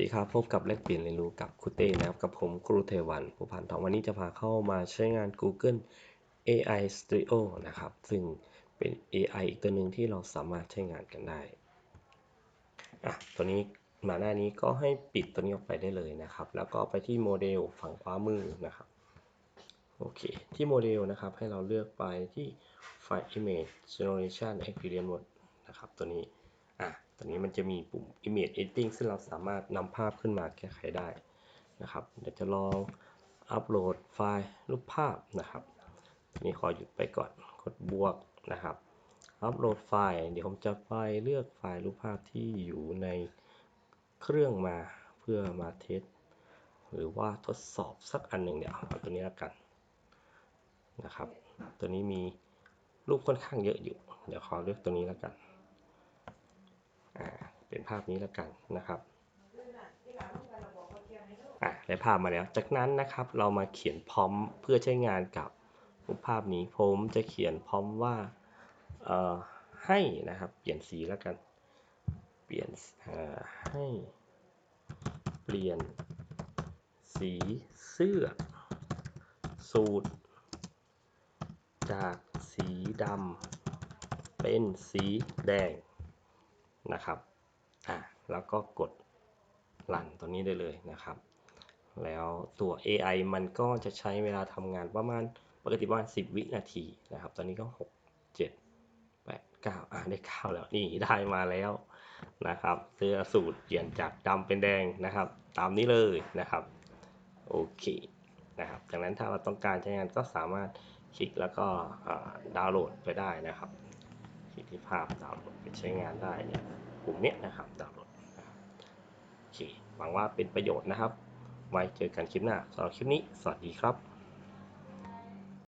ดีครับพบกับแลกเปลี่ยนเรียนรู้กับครูเต้นะครับกับผมครูเทวันผู้พันทองวันนี้จะพาเข้ามาใช้งาน Google AI Studio นะครับ ซึ่งเป็น AI อีกตัวหนึ่งที่เราสามารถใช้งานกันได้อะตัวนี้มาหน้านี้ก็ให้ปิดตัวนี้ออกไปได้เลยนะครับ แล้วก็ไปที่โมเดลฝั่งขวามือนะครับโอเคที่โมเดลนะครับให้เราเลือกไปที่ File Image Generation Experience Mode นะครับตัวนี้ อะตอนนี้มันจะมีปุ่ม Image Editing ซึ่งเราสามารถนำภาพขึ้นมาแก้ไขได้นะครับ เดี๋ยวจะลองอัปโหลดไฟล์รูปภาพนะครับทีนี้ขอหยุดไปก่อน กดบวกนะครับ อัปโหลดไฟล์ เดี๋ยวผมจะไปเลือกไฟล์รูปภาพที่อยู่ในเครื่องมาเพื่อมาเทสหรือว่าทดสอบสักอันหนึ่งเดี๋ยวเอาตัวนี้แล้วกันนะครับ ตัวนี้มีรูปค่อนข้างเยอะอยู่ เดี๋ยวขอเลือกตัวนี้แล้วกัน เป็นภาพนี้แล้วกันนะครับอะได้ภาพมาแล้ว จากนั้นนะครับเรามาเขียนพร้อมเพื่อใช้งานกับรูปภาพนี้ผมจะเขียนพร้อมว่าเอ่อให้นะครับเปลี่ยนสีแล้วกัน เปลี่ยนอ่าให้เปลี่ยนสีเสื้อ สูตร จากสีดำเป็นสีแดงนะครับ อะแล้วก็กดรันตัวนี้ได้เลยนะครับ แล้วตัว AI มันก็จะใช้เวลาทำงานประมาณปกติประมาณ 10 วินาทีนะครับ ตอนนี้ก็ 6 7 8 9อะได้ 9 แล้ว นี่ได้มาแล้วนะครับ เสื้อสูตรเปลี่ยนจากดำเป็นแดงนะครับ ตามนี้เลยนะครับ โอเคนะครับจากนั้นถ้าเราต้องการใช้งานก็สามารถคลิกแล้วก็ดาวน์โหลดไปได้นะครับิที่ภาพดาวน์โหลดไปใช้งานได้เนี่ยปุ่มนี้นะครับดาวน์โหลดโอเคหวังว่าเป็นประโยชน์นะครับ ไว้เจอกันคลิปหน้าสำหรับคลิปนี้ สวัสดีครับ